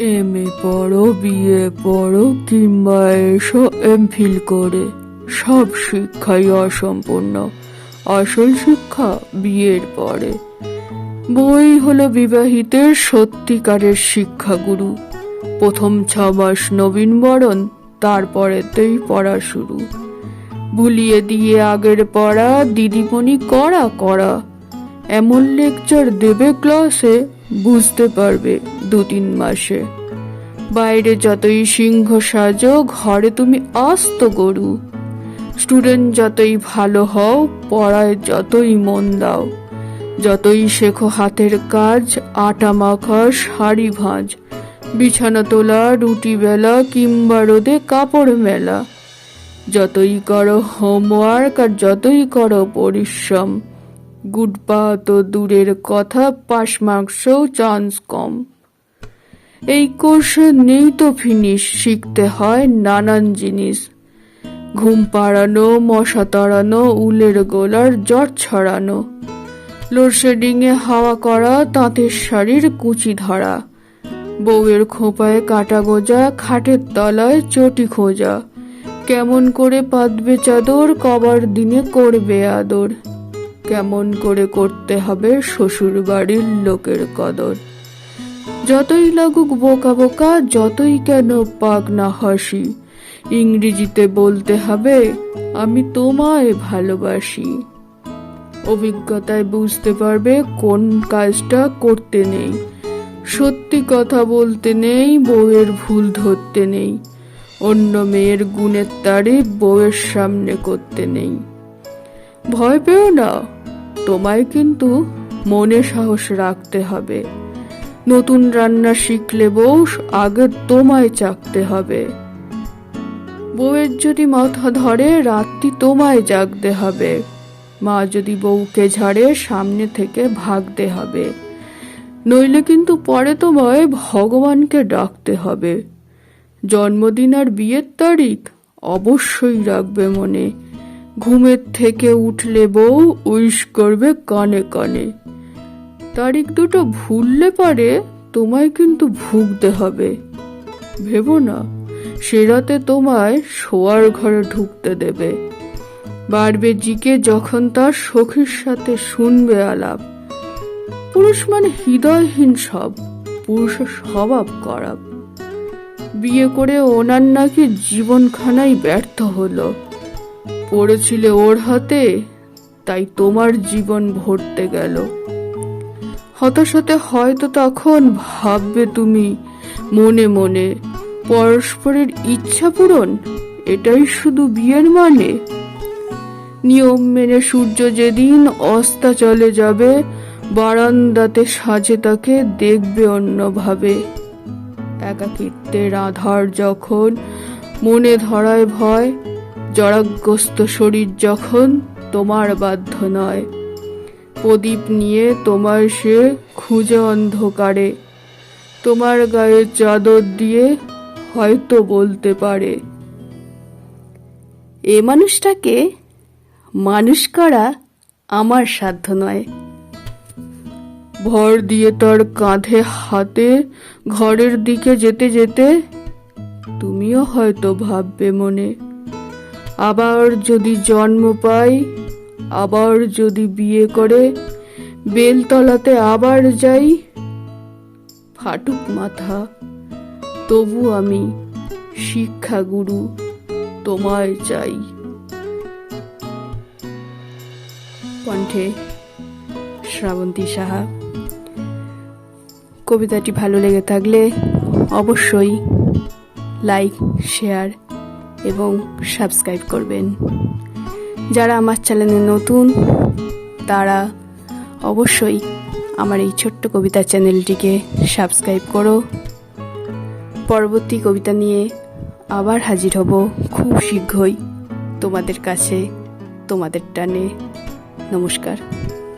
M A পড়ো, BA পড়ো কিংবা এসো এম ফিল করে। সব শিক্ষাই অসম্পূর্ণ। আসল শিক্ষা বিয়ের পরে। বই হলো বিবাহিতের সত্যিকারের শিক্ষাগুরু। প্রথম ছ মাস নবীন বরণ, তারপরেতেই পড়া শুরু। ভুলিয়ে দিয়ে আগের পড়া, দিদিমণি করা করা এমন লেকচার দেবে ক্লাসে, বুঝতে পারবে। দু তিন মাসে। বাইরে যতই সিংহ সাজো ঘরে তুমি আস্ত গরু। স্টুডেন্ট যতই ভালো হও, পড়ায় যতই মন দাও। যতই শেখো হাতের কাজ, আটা মাখা, শাড়ি ভাঁজ। বিছানা তোলা, রুটি বেলা কিংবা রোদে কাপড় মেলা। যতই করো হোমওয়ার্ক আর যতই করো পরিশ্রম। গুড পা তো দূরের কথা, পাশ মার্কসেও চান্স কম। এই কোর্সে নেই তো ফিনিশ শিখতে হয় নানান জিনিস। ঘুম পাড়ানো, মশা তাড়ানো, উলের গোলার জট ছড়ানো। লোডশেডিংয়ে হাওয়া করা, তাঁতের শাড়ির কুচি ধরা। বউয়ের খোঁপায় কাটা গোজা, খাটের তলায় চটি খোঁজা। কেমন করে পাতবে চাদর, কবার দিনে করবে আদর। কেমন করে করতে হবে শ্বশুর বাড়ির লোকের কদর। যতই লাগুক বোকা বোকা, যতই কেন পাক না হাসি। ইংরেজিতে বলতে হবে, আমি তোমায় ভালোবাসি। অভিজ্ঞতায় বুঝতে পারবে কোন কাজটা করতে নেই। সত্যি কথা বলতে নেই, বউয়ের ভুল ধরতে নেই। অন্য মেয়ের গুণের তারিফ বউয়ের সামনে করতে নেই। ভয় পেও না, তোমায় কিন্তু মনে সাহস রাখতে হবে। নতুন রান্না শিখলে বউ আগে তোমায় চাকতে হবে। বউয়ের যদি মাথা ধরে রাত্রি তোমায় জাগতে হবে। মা যদি বউকে ঝাড়ে, সামনে থেকে ভাগতে হবে। নইলে কিন্তু পরে তোমায় ভগবানকে ডাকতে হবে। জন্মদিন আর বিয়ের তারিখ অবশ্যই রাখবে মনে। ঘুমের থেকে উঠলে বউ উইশ করবে কানে কানে। তারিখ দুটো ভুললে পারে, তোমায় কিন্তু ভুগতে হবে। ভেবো না, সে রাতে তোমায় শোয়ার ঘরে ঢুকতে দেবে। বাড়বে জিকে যখন তার সখীর সাথে শুনবে আলাপ। পুরুষ মানে হৃদয়হীন সব, পুরুষের স্বভাব খারাপ। বিয়ে করে ওনার নাকি জীবনখানাই ব্যর্থ হলো। পড়েছিলে ওর হাতে, তাই তোমার জীবন ভরতে গেল। হতাশাতে হয়তো তখন ভাববে তুমি। মনে মনে, পরস্পরের ইচ্ছা পূরণ, এটাই শুধু বিয়ের মানে। নিয়ম মেনে সূর্য যেদিন অস্তা চলে যাবে, বারান্দাতে সাজে তাকে দেখবে অন্যভাবে। একাকিত্বের আধার যখন মনে ধরায় ভয় জরাগ্রস্ত শরীর যখন তোমার বাধ্য নয়। প্রদীপ নিয়ে তোমার সে খুঁজে অন্ধকারে। তোমার গায়ে চাদর দিয়ে হয়তো বলতে পারে। এ মানুষটাকে মানুষ করা আমার সাধ্য নয়। ভর দিয়ে তার কাঁধে হাতে ঘরের দিকে যেতে যেতে তুমিও হয়তো ভাববে মনে। আবার যদি জন্ম পাই আবার যদি বিয়ে করে, বেলতলাতে আবার যাই? ফাটুক মাথা, তবু আমি শিক্ষাগুরু তোমায় চাই। কণ্ঠে শ্রাবন্তী সাহা। কবিতাটি ভালো লেগে থাকলে অবশ্যই লাইক, শেয়ার এবং সাবস্ক্রাইব করবেন। যারা আমার চ্যানেলে নতুন, তারা অবশ্যই আমার এই ছোট্ট কবিতা চ্যানেলটিকে সাবস্ক্রাইব করো। পরবর্তী কবিতা নিয়ে আবার হাজির হব খুব শীঘ্রই তোমাদের কাছে, তোমাদের টানে। নমস্কার।